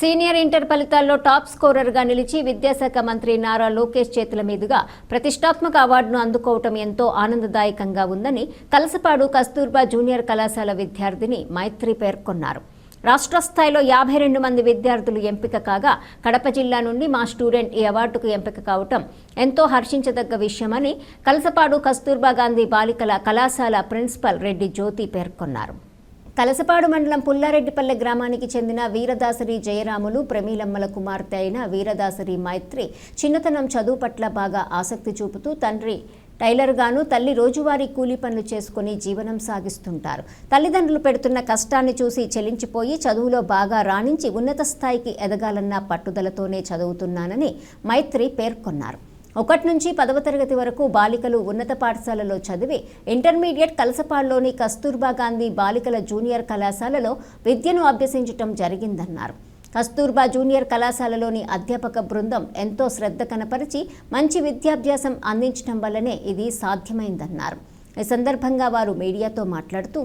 Senior inter ఫలితాల్లో top స్కోరర్గా నిలిచి విద్యాశాఖ మంత్రి నారా లోకేష్ చేతుల మీదుగా ప్రతిష్టాత్మక అవార్డును అందుకోవటం ఎంతో ఆనందదాయకంగా ఉందని కలసపాడు కస్తూర్బా జూనియర్ కళాశాల విద్యార్థిని మైత్రి పేర్కొన్నారు. రాష్ట్ర స్థాయిలో యాభై రెండు మంది విద్యార్థులు ఎంపిక కాగా కడప జిల్లా నుండి మా స్టూడెంట్ ఈ అవార్డుకు ఎంపిక కావటం ఎంతో హర్షించదగ్గ విషయమని కలసపాడు కస్తూర్బా గాంధీ బాలికల కళాశాల ప్రిన్సిపల్ రెడ్డి జ్యోతి పేర్కొన్నారు. కలసపాడు మండలం పుల్లారెడ్డిపల్లె గ్రామానికి చెందిన వీరదాసరి జయరాములు ప్రమీలమ్మల కుమార్తె అయిన వీరదాసరి మైత్రి చిన్నతనం చదువు పట్ల బాగా ఆసక్తి చూపుతూ తండ్రి టైలర్గాను తల్లి రోజువారీ కూలీ పనులు చేసుకుని జీవనం సాగిస్తుంటారు. తల్లిదండ్రులు పెడుతున్న కష్టాన్ని చూసి చెలించిపోయి చదువులో బాగా రాణించి ఉన్నత స్థాయికి ఎదగాలన్న పట్టుదలతోనే చదువుతున్నానని మైత్రి పేర్కొన్నారు. ఒకటి నుంచి పదవ తరగతి వరకు బాలికలు ఉన్నత పాఠశాలలో చదివి ఇంటర్మీడియట్ కలసపాడులోని కస్తూర్బా గాంధీ బాలికల జూనియర్ కళాశాలలో విద్యను అభ్యసించటం జరిగిందన్నారు. కస్తూర్బా జూనియర్ కళాశాలలోని అధ్యాపక బృందం ఎంతో శ్రద్ధ కనపరిచి మంచి విద్యాభ్యాసం అందించడం వల్లనే ఇది సాధ్యమైందన్నారు. ఈ సందర్భంగా వారు మీడియాతో మాట్లాడుతూ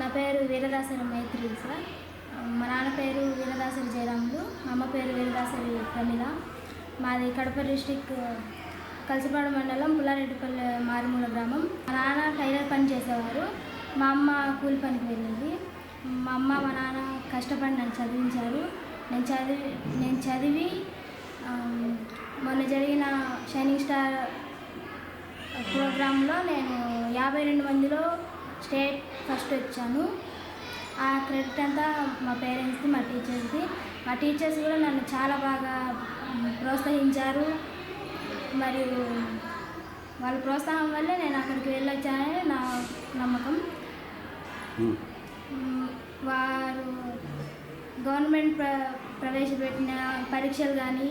నా పేరు వీరదాసరి మైత్రి సార్. మా నాన్న పేరు వీరదాసరి జయరాములు. అమ్మ పేరు వీరదాసరి ప్రమిళ మాది కడప డిస్టిక్ కలిసిపాడు మండలం పుల్లారెడ్డిపల్లి మారుమూల గ్రామం. మా నాన్న టైలర్ పని చేసేవారు. మా అమ్మ కూలి పనికి వెళ్ళింది. మా అమ్మ మా నాన్న కష్టపడి నన్ను చదివించారు. నేను చదివి నేను చదివి మొన్న జరిగిన షైనింగ్ స్టార్ ప్రోగ్రాంలో నేను యాభై రెండు మందిలో స్టేట్ ఫస్ట్ వచ్చాను. ఆ క్రెడిట్ అంతా మా పేరెంట్స్ది మా టీచర్స్ది. మా టీచర్స్ కూడా నన్ను చాలా బాగా ప్రోత్సహించారు. మరియు వాళ్ళ ప్రోత్సాహం వల్లే నేను అక్కడికి వెళ్ళొచ్చానని నా నమ్మకం. వారు గవర్నమెంట్ ప్ర ప్రవేశపెట్టిన పరీక్షలు కానీ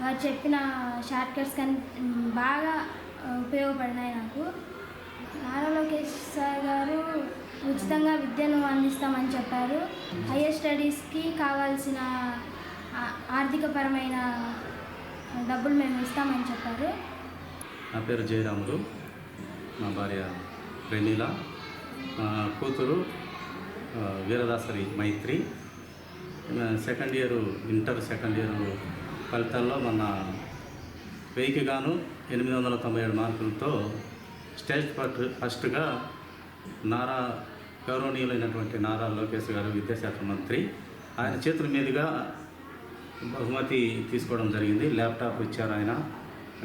వారు చెప్పిన షార్ట్ కట్స్ కానీ బాగా ఉపయోగపడినాయి నాకు. నారా లోకేష్ సార్ గారు ఉచితంగా విద్యను అందిస్తామని చెప్పారు. హయ్యర్ స్టడీస్కి కావాల్సిన ఆర్థికపరమైన డబ్బులు మేము ఇస్తామని చెప్పారు. నా పేరు జయరాములు. మా భార్య వెన్నీల. కూతురు Veeradasari Maitri. Second year inter second year ఫలితాల్లో మన వెయ్యికి గాను ఎనిమిది వందల తొంభై ఏడు మార్కులతో స్టేట్ ఫస్ట్ ఫస్ట్గా నారా గౌరవనీయులైనటువంటి నారా లోకేష్ గారు విద్యాశాఖ మంత్రి ఆయన చేతుల మీదుగా బహుమతి తీసుకోవడం జరిగింది. ల్యాప్టాప్ ఇచ్చారు ఆయన.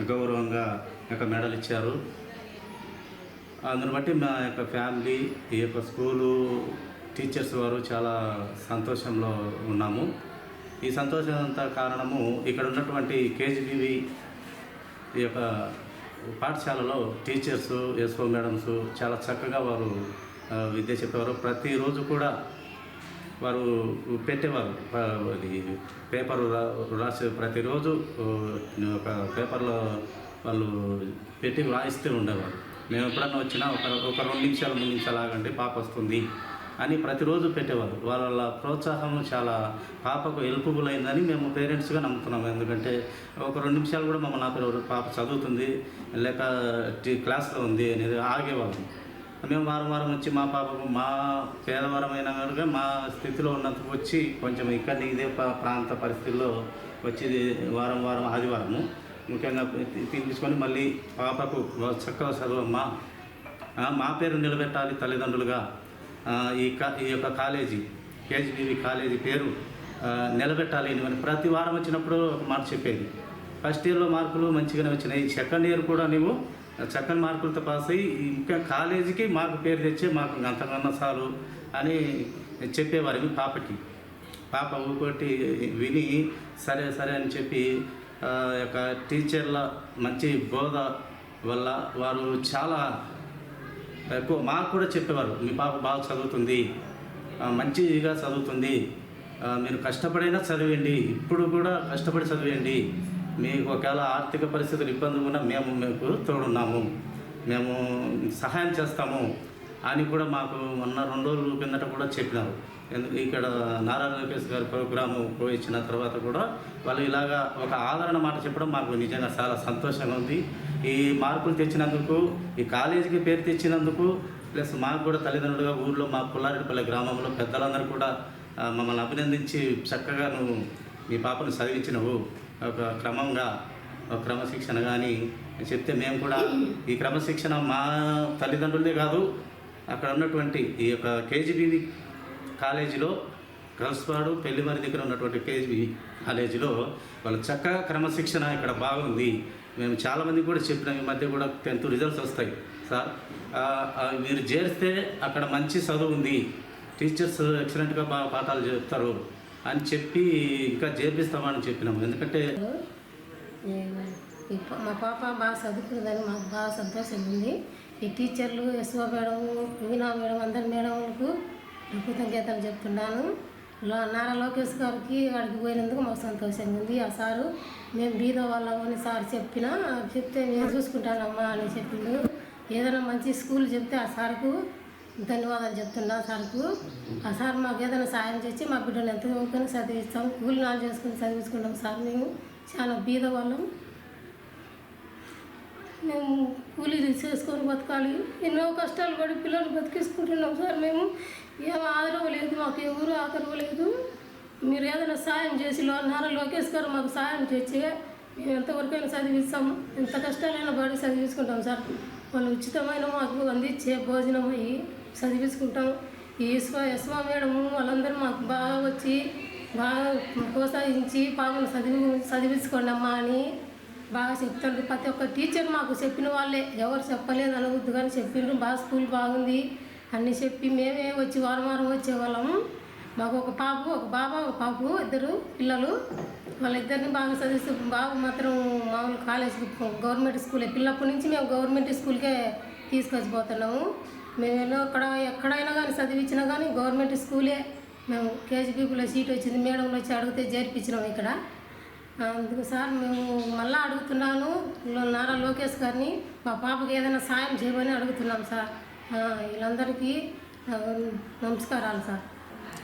గౌరవంగా ఒక మెడల్ ఇచ్చారు. అందుని బట్టి మా యొక్క ఫ్యామిలీ ఈ యొక్క స్కూలు టీచర్స్ వారు చాలా సంతోషంలో ఉన్నాము. ఈ సంతోషం అంతా కారణము ఇక్కడ ఉన్నటువంటి కేజీబీవి ఈ యొక్క పాఠశాలలో టీచర్సు ఎస్ఓ మేడమ్స్ చాలా చక్కగా వారు విద్య చెప్పేవారు. ప్రతిరోజు కూడా వారు పెట్టేవారు. అది పేపర్ రా- రాసే ప్రతిరోజు ఒక పేపర్లో వాళ్ళు పెట్టి రాయిస్తూ ఉండేవారు. మేము ఎప్పుడన్నా వచ్చినా ఒక ఒక రెండు నిమిషాలు మూడు నిమిషాలు ఆగండి పాప వస్తుంది అని ప్రతిరోజు పెట్టేవారు. వాళ్ళ ప్రోత్సాహం చాలా పాపకు హెల్ప్ఫుల్ అయిందని మేము పేరెంట్స్గా నమ్ముతున్నాము ఎందుకంటే ఒక రెండు నిమిషాలు కూడా మమ్మల్ని ఆపేవారు. పాప చదువుతుంది లేక క్లాస్లో ఉంది అనేది ఆగేవాళ్ళం. మేము వారం వారం వచ్చి మా పాపకు మా పేదవారమైన కనుక మా స్థితిలో ఉన్నందుకు వచ్చి కొంచెం ఇక్కడ ఇదే ప్రాంత పరిస్థితుల్లో వచ్చి వారం వారం ఆదివారము. ముఖ్యంగా తీసుకొని మళ్ళీ పాపకు చక్కగా చదువమ్మా మా పేరు నిలబెట్టాలి తల్లిదండ్రులుగా. ఈ ఈ యొక్క కాలేజీ కేజీబీవి కాలేజీ పేరు నిలబెట్టాలి అని. ప్రతి వారం వచ్చినప్పుడు మాట చెప్పేది. ఫస్ట్ ఇయర్లో మార్కులు మంచిగానే వచ్చినాయి. సెకండ్ ఇయర్ కూడా నువ్వు చక్కని మార్కులతో పాస్ అయ్యి ఇంకా కాలేజీకి మాకు పేరు తెచ్చి మాకు అంతకన్నా చాలు అని చెప్పేవారు మీ పాపకి. పాప ఊకొట్టి విని సరే సరే అని చెప్పి యొక్క టీచర్ల మంచి బోధ వల్ల వారు చాలా ఎక్కువ మాకు కూడా చెప్పేవారు మీ పాప బాగా చదువుతుంది మంచిగా చదువుతుంది మీరు కష్టపడైనా చదివండి ఇప్పుడు కూడా కష్టపడి చదివేయండి మీకు ఒకవేళ ఆర్థిక పరిస్థితులు ఇబ్బంది ఉన్నా మేము మీకు తోడున్నాము. మేము సహాయం చేస్తాము అని కూడా మాకు మొన్న రెండు రోజుల కిందట కూడా చెప్పినారు. ఎందుకు ఇక్కడ నారా లోకేష్ గారి ప్రోగ్రాము ఇచ్చిన తర్వాత కూడా వాళ్ళు ఇలాగా ఒక ఆదరణ మాట చెప్పడం మాకు నిజంగా చాలా సంతోషంగా ఉంది. ఈ మార్పులు తెచ్చినందుకు ఈ కాలేజీకి పేరు తెచ్చినందుకు ప్లస్ మాకు కూడా తల్లిదండ్రులుగా ఊళ్ళో మా పుల్లారెడ్డిపల్లి గ్రామంలో పెద్దలందరూ కూడా మమ్మల్ని అభినందించి చక్కగా నువ్వు మీ పాపను చదివించినవు. ఒక క్రమంగా ఒక క్రమశిక్షణ. కానీ చెప్తే మేము కూడా ఈ క్రమశిక్షణ మా తల్లిదండ్రులే కాదు అక్కడ ఉన్నటువంటి ఈ యొక్క కేజీబీ కాలేజీలో కలసపాడు పెళ్ళివారి దగ్గర ఉన్నటువంటి కేజీబీ కాలేజీలో వాళ్ళు చక్కగా క్రమశిక్షణ ఇక్కడ బాగుంది. మేము చాలామంది కూడా చెప్పినాం ఈ మధ్య కూడా టెన్త్ రిజల్ట్స్ వస్తాయి. సార్ మీరు చేరిస్తే అక్కడ మంచి చదువు ఉంది. టీచర్స్ ఎక్సలెంట్గా బాగా పాఠాలు చెప్తారు. అని చెప్పి ఇంకా చేపిస్తామని చెప్పినాము. ఎందుకంటే మా పాప బాగా చదువుకుందని మాకు బాగా సంతోషంగా ఉంది ఈ టీచర్లు ఎస్ఓ మేడం మీనా మేడం అందరి మేడంలకు కృతజ్ఞతలు చెప్తున్నాను. లో- నారా లోకేష్ గారికి వాడికి పోయినందుకు మాకు సంతోషంగా ఉంది ఆ సారు మేము బీద వాళ్ళమని సార్ చెప్పినా చెప్తే నేను చూసుకుంటానమ్మా అని చెప్పిండు. ఏదైనా మంచి స్కూల్ చెప్తే ఆ సార్కు ధన్యవాదాలు చెప్తున్నా సార్కు. ఆ సార్ మాకు ఏదైనా సాయం చేసి మా బిడ్డను ఎంత చదువుకొని చదివిస్తాం. కూలి నాలు చేసుకుని చదివించుకుంటాం సార్ మేము. చాలా బీద వాళ్ళం మేము కూలీ చేసుకొని బతకాలి. ఎన్నో కష్టాలు పడి పిల్లలు బతికించుకుంటున్నాం సార్ మేము. ఏం ఆదరవ లేదు మాకు ఎవరు ఆదరవ లేదు. మీరు ఏదైనా సాయం చేసి లో నారా లోకేష్ గారు మాకు సాయం చేసి మేము ఎంతవరకైనా చదివిస్తాం. ఎంత కష్టాలైనా పడి చదివించుకుంటాం సార్. వాళ్ళు ఉచితమైన మాకు అందించే భోజనం అయ్యి చదివించుకుంటాం. ఈ ఎస్వా మేడం వాళ్ళందరూ మాకు బాగా వచ్చి బాగా ప్రోత్సహించి పాపం చదివి చదివించుకోండి అమ్మా అని బాగా చెప్తారు. ప్రతి ఒక్క టీచర్ మాకు చెప్పిన వాళ్ళే. ఎవరు చెప్పలేదు అనవద్దు కానీ చెప్పిండ్రు బాగా స్కూల్ బాగుంది అన్నీ చెప్పి మేమే వచ్చి వారం వారం వచ్చేవాళ్ళము మాకు ఒక పాప ఒక బాబా ఒక పాపు ఇద్దరు పిల్లలు. వాళ్ళిద్దరిని బాగా చదివిస్తూ బాబు మాత్రం మామూలు కాలేజ్ గవర్నమెంట్ స్కూలే. పిల్లప్పటి నుంచి మేము గవర్నమెంట్ స్కూల్కే తీసుకొచ్చిపోతున్నాము. మేము ఎన్నో అక్కడ ఎక్కడైనా కానీ చదివించినా కానీ గవర్నమెంట్ స్కూలే మేము కేజీపీలో సీట్ వచ్చింది. మేడంలో వచ్చి అడిగితే చేర్పించినాం ఇక్కడ. అందుకు సార్ మేము మళ్ళీ అడుగుతున్నాను. నారా లోకేష్ గారిని మా పాపకి ఏదైనా సాయం చేయమని అడుగుతున్నాం సార్. వీళ్ళందరికీ నమస్కారాలు సార్.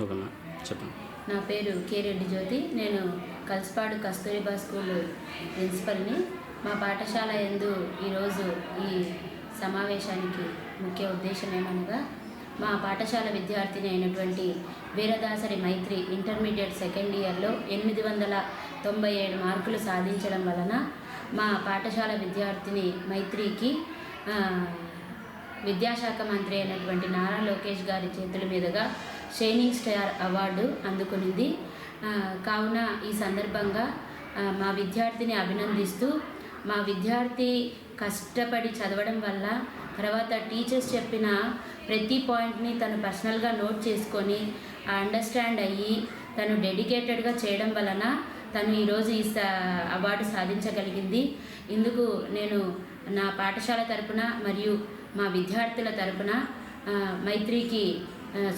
ఓకేనా చెప్పండి. నా పేరు కే రెడ్డి జ్యోతి. నేను కల్స్పాడు కస్తూరిబా స్కూల్ ప్రిన్సిపల్ని. మా పాఠశాల ఎందు ఈరోజు ఈ సమావేశానికి ముఖ్య ఉద్దేశం ఏమనగా మా పాఠశాల విద్యార్థిని అయినటువంటి వీరదాసరి మైత్రి ఇంటర్మీడియట్ సెకండ్ ఇయర్లో ఎనిమిది వందల తొంభై ఏడు మార్కులు సాధించడం వలన మా పాఠశాల విద్యార్థిని మైత్రికి విద్యాశాఖ మంత్రి అయినటువంటి నారా లోకేష్ గారి చేతుల మీదుగా షైనింగ్ స్టార్ అవార్డు అందుకునింది. కావున ఈ సందర్భంగా మా విద్యార్థిని అభినందిస్తూ మా విద్యార్థి కష్టపడి చదవడం వల్ల తర్వాత టీచర్స్ చెప్పిన ప్రతి పాయింట్ని తను పర్సనల్గా నోట్ చేసుకొని అండర్స్టాండ్ అయ్యి తను డెడికేటెడ్గా చేయడం వలన తను ఈరోజు ఈ అవార్డు సాధించగలిగింది. ఇందుకు నేను నా పాఠశాల తరపున మరియు మా విద్యార్థుల తరపున మైత్రికి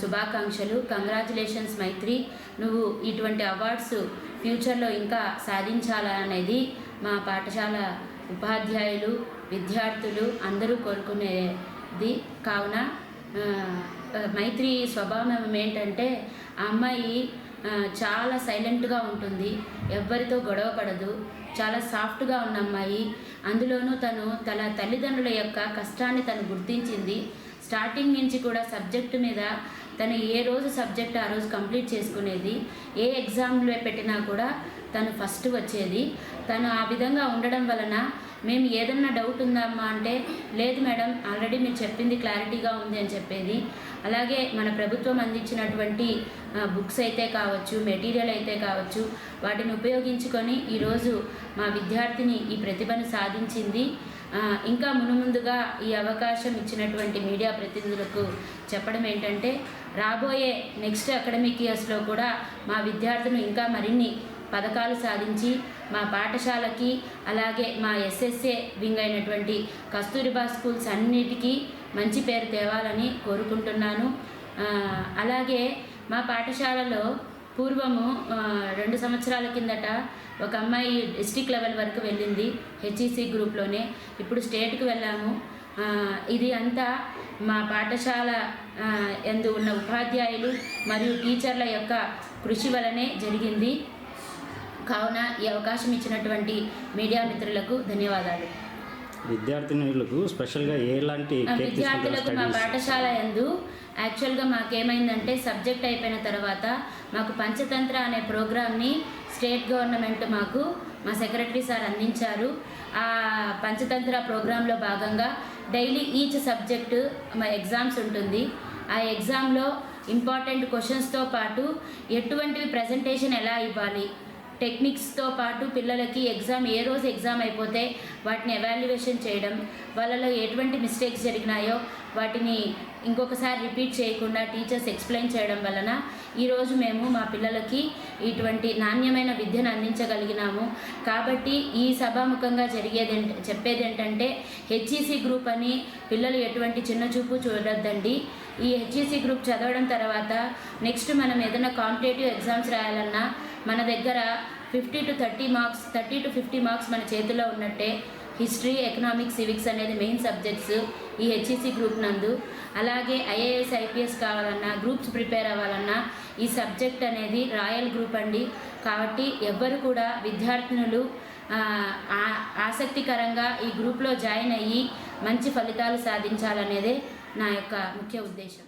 శుభాకాంక్షలు. కంగ్రాచులేషన్స్ మైత్రి. నువ్వు ఇటువంటి అవార్డ్స్ ఫ్యూచర్లో ఇంకా సాధించాలనేది మా పాఠశాల ఉపాధ్యాయులు విద్యార్థులు అందరూ కోరుకునేది కావున మైత్రి స్వభావం ఏంటంటే ఆ అమ్మాయి చాలా సైలెంట్గా ఉంటుంది ఎవ్వరితో గొడవ పడదు చాలా సాఫ్ట్గా ఉన్న అమ్మాయి. అందులోనూ తను తన తల్లిదండ్రుల యొక్క కష్టాన్ని తను గుర్తించింది. స్టార్టింగ్ నుంచి కూడా సబ్జెక్టు మీద తను ఏ రోజు సబ్జెక్ట్ ఆ రోజు కంప్లీట్ చేసుకునేది ఏ ఎగ్జామ్లో పెట్టినా కూడా తను ఫస్ట్ వచ్చేది. తను ఆ విధంగా ఉండడం వలన మేము ఏదన్నా డౌట్ ఉందమ్మా అంటే లేదు మేడం ఆల్రెడీ మీరు చెప్పింది క్లారిటీగా ఉంది అని చెప్పేది. అలాగే మన ప్రభుత్వం అందించినటువంటి బుక్స్ అయితే కావచ్చు మెటీరియల్ అయితే కావచ్చు వాటిని ఉపయోగించుకొని ఈరోజు మా విద్యార్థిని ఈ ప్రతిభను సాధించింది. ఇంకా మునుముందుగా ఈ అవకాశం ఇచ్చినటువంటి మీడియా ప్రతినిధులకు చెప్పడం ఏంటంటే రాబోయే నెక్స్ట్ అకాడమిక్ ఇయర్స్లో కూడా మా విద్యార్థులు ఇంకా మరిన్ని పథకాలు సాధించి మా పాఠశాలకి అలాగే మా ఎస్ఎస్ఏ వింగ్ అయినటువంటి కస్తూరిబా స్కూల్స్ అన్నిటికీ మంచి పేరు తేవాలని కోరుకుంటున్నాను. అలాగే మా పాఠశాలలో పూర్వము రెండు సంవత్సరాల కిందట ఒక అమ్మాయి డిస్టిక్ లెవెల్ వరకు వెళ్ళింది హెచ్ఈసి గ్రూప్లోనే. ఇప్పుడు స్టేట్కి వెళ్ళాము. ఇది అంతా మా పాఠశాల ఎందు ఉన్న ఉపాధ్యాయులు మరియు టీచర్ల యొక్క కృషి వలనే జరిగింది. కావున ఈ అవకాశం ఇచ్చినటువంటి మీడియా మిత్రులకు ధన్యవాదాలు. విద్యార్థినులకు స్పెషల్గా ఎలాంటి విద్యార్థులకు మా పాఠశాల యందు యాక్చువల్గా మాకేమైందంటే సబ్జెక్ట్ అయిపోయిన తర్వాత మాకు పంచతంత్ర అనే ప్రోగ్రామ్ని స్టేట్ గవర్నమెంట్ మాకు మా సెక్రటరీ సార్ అందించారు. ఆ పంచతంత్ర ప్రోగ్రాంలో భాగంగా డైలీ ఈచ్ సబ్జెక్టు మా ఎగ్జామ్స్ ఉంటుంది. ఆ ఎగ్జామ్లో ఇంపార్టెంట్ క్వశ్చన్స్తో పాటు ఎటువంటివి ప్రజెంటేషన్ ఎలా ఇవ్వాలి టెక్నిక్స్తో పాటు పిల్లలకి ఎగ్జామ్ ఏ రోజు ఎగ్జామ్ అయిపోతే వాటిని ఎవాల్యుయేషన్ చేయడం వాళ్ళలో ఎటువంటి మిస్టేక్స్ జరిగినాయో వాటిని ఇంకొకసారి రిపీట్ చేయకుండా టీచర్స్ ఎక్స్ప్లెయిన్ చేయడం వలన ఈరోజు మేము మా పిల్లలకి ఇటువంటి నాణ్యమైన విద్యను అందించగలిగినాము. కాబట్టి ఈ సభాముఖంగా జరిగేది చెప్పేది ఏంటంటే హెచ్ఈసి గ్రూప్ అని పిల్లలు ఎటువంటి చిన్న చూపు చూడొద్దండి. ఈ హెచ్ఈసి గ్రూప్ చదవడం తర్వాత నెక్స్ట్ మనం ఏదైనా కాంపిటేటివ్ ఎగ్జామ్స్ రాయాలన్నా మన దగ్గర fifty to thirty marks thirty to fifty marks మన చేతిలో ఉన్నట్టే హిస్టరీ ఎకనామిక్స్ సివిక్స్ అనేది మెయిన్ సబ్జెక్ట్స్ ఈ హెచ్ఈసి గ్రూప్ నందు. అలాగే ఐఏఎస్ ఐపీఎస్ కావాలన్నా గ్రూప్స్ ప్రిపేర్ అవ్వాలన్నా ఈ సబ్జెక్ట్ అనేది రాయల్ గ్రూప్ అండి. కాబట్టి ఎవ్వరు కూడా విద్యార్థినులు ఆ- ఆసక్తికరంగా ఈ గ్రూప్లో జాయిన్ అయ్యి మంచి ఫలితాలు సాధించాలనేదే నా యొక్క ముఖ్య ఉద్దేశం.